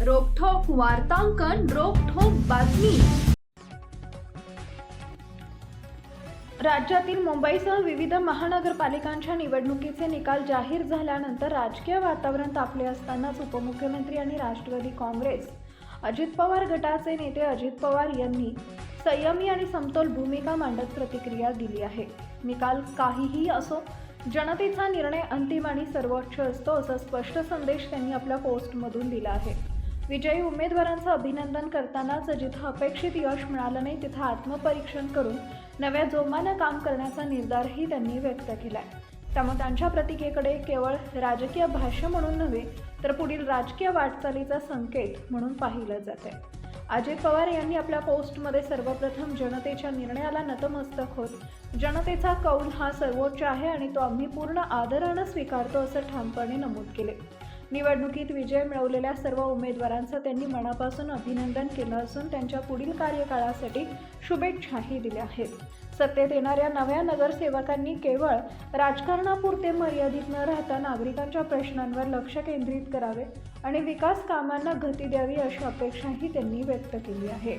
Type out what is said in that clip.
वार्तांकन रोखोक बातमी. राज्यातील मुंबईसह विविध महानगरपालिकांच्या निवडणुकीचे निकाल जाहीर झाल्यानंतर राजकीय वातावरण तापले असतानाच उपमुख्यमंत्री आणि राष्ट्रवादी काँग्रेस अजित पवार गटाचे नेते अजित पवार यांनी संयमी आणि समतोल भूमिका मांडत प्रतिक्रिया दिली आहे. निकाल काहीही असो जनतेचा निर्णय अंतिम आणि सर्वोच्च असतो असा स्पष्ट संदेश त्यांनी आपल्या पोस्टमधून दिला आहे. विजयी उमेदवारांचं अभिनंदन करतानाच जिथं अपेक्षित यश मिळालं नाही तिथं आत्मपरीक्षण करून नव्या जोमानं काम करण्याचा निर्धारही त्यांनी व्यक्त केला त्यामुळे त्यांच्या प्रतिकेकडे केवळ राजकीय भाष्य म्हणून नव्हे तर पुढील राजकीय वाटचालीचा संकेत म्हणून पाहिलं जाते अजित पवार यांनी आपल्या पोस्टमध्ये सर्वप्रथम जनतेच्या निर्णयाला नतमस्तक होत जनतेचा कौल हा सर्वोच्च आहे आणि तो आम्ही पूर्ण आदरानं स्वीकारतो असं ठामपणे नमूद केले निवडणुकीत विजय मिळवलेल्या सर्व उमेदवारांचं त्यांनी मनापासून अभिनंदन केलं असून त्यांच्या पुढील कार्यकाळासाठी शुभेच्छाही दिल्या आहेत. सत्तेत येणाऱ्या नव्या नगरसेवकांनी केवळ राजकारणापुरते मर्यादित न राहता नागरिकांच्या प्रश्नांवर लक्ष केंद्रित करावे आणि विकास कामांना गती द्यावी अशी अपेक्षाही त्यांनी व्यक्त केली आहे.